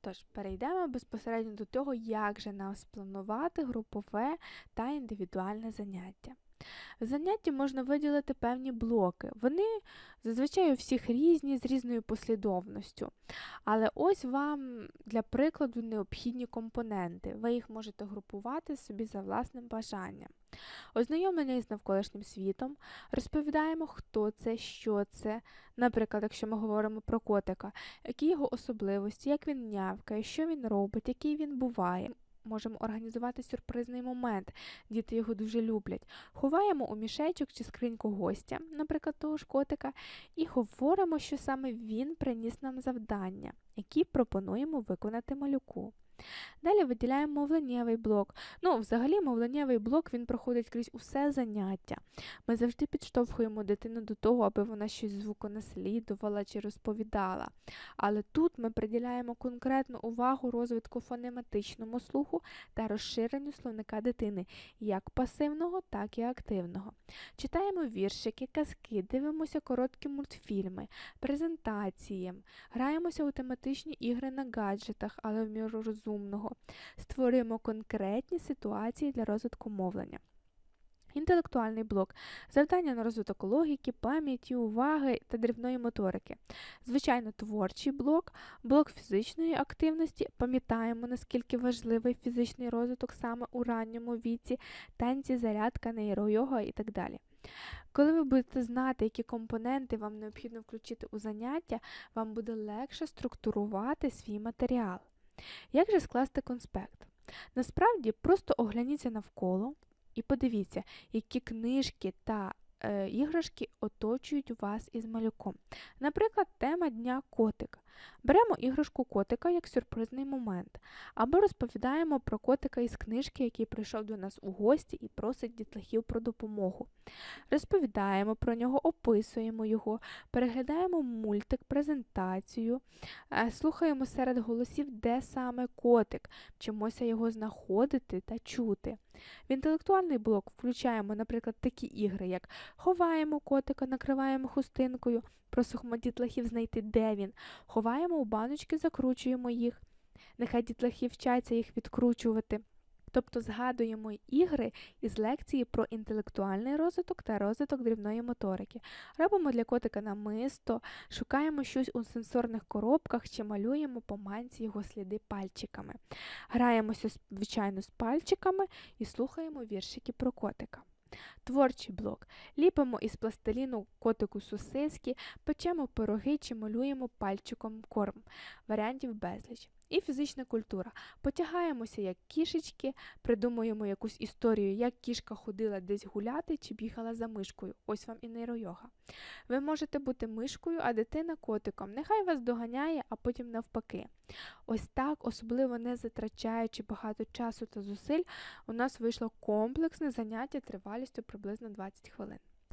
Тож, перейдемо безпосередньо до того, як же нам спланувати групове та індивідуальне заняття. В можна виділити певні блоки. Вони зазвичай у всіх різні, з різною послідовністю. Але ось вам для прикладу необхідні компоненти. Ви їх можете групувати собі за власним бажанням. Ознайомлення із навколишнім світом, розповідаємо, хто це, що це. Наприклад, якщо ми говоримо про котика, які його особливості, як він нявкає, що він робить, який він буває. Можемо організувати сюрпризний момент, діти його дуже люблять. Ховаємо у мішечок чи скриньку гостя, наприклад, того ж котика, і говоримо, що саме він приніс нам завдання, які пропонуємо виконати малюку. Далі виділяємо мовленнєвий блок. Ну, взагалі, мовленнєвий блок він проходить крізь усе заняття. Ми завжди підштовхуємо дитину до того, аби вона щось звуконаслідувала чи розповідала. Але тут ми приділяємо конкретну увагу розвитку фонематичному слуху та розширенню словника дитини, як пасивного, так і активного. Читаємо віршики, казки, дивимося короткі мультфільми, презентації, граємося у тематичні ігри на гаджетах, але в міру розумного. Створюємо конкретні ситуації для розвитку мовлення. Інтелектуальний блок завдання на розвиток логіки, пам'яті, уваги та дрібної моторики. Звичайно, творчий блок, блок фізичної активності. Пам'ятаємо, наскільки важливий фізичний розвиток саме у ранньому віці, танці, зарядка, нейройога і так далі. Коли ви будете знати, які компоненти вам необхідно включити у заняття, вам буде легше структурувати свій матеріал. Як же скласти конспект? Насправді, просто огляніться навколо і подивіться, які книжки та е, іграшки оточують вас із малюком. Наприклад, тема дня котик. Беремо іграшку котика як сюрпризний момент, або розповідаємо про котика із книжки, який прийшов до нас у гості і просить дітлахів про допомогу. Розповідаємо про нього, описуємо його, переглядаємо мультик, презентацію, е, слухаємо серед голосів, де саме котик, вчимося його знаходити та чути. В інтелектуальний блок включаємо, наприклад, такі ігри, як ховаємо котика, накриваємо хустинкою, просимо дітлахів знайти, де він, ховаємо у баночки, закручуємо їх. Нехай дітлахи вчаться їх відкручувати. Тобто згадуємо ігри із лекції про інтелектуальний розвиток та розвиток дрібної моторики. Робимо для котика намисто, шукаємо щось у сенсорних коробках чи малюємо по манці його сліди пальчиками. Граємося, звичайно, з пальчиками і слухаємо віршики про котика. Творчий блок. Ліпимо із пластиліну котику сосиски, печемо пироги чи малюємо пальчиком корм. Варіантів безліч. І фізична культура. Потягаємося як кішечки, придумуємо якусь історію, як кішка ходила десь гуляти чи бігала за мишкою. Ось вам і нейройога. Ви можете бути мишкою, а дитина котиком. Нехай вас доганяє, а потім навпаки. Ось так, особливо не затрачаючи багато часу та зусиль, у нас вийшло комплексне заняття тривалістю приблизно 20 хвилин.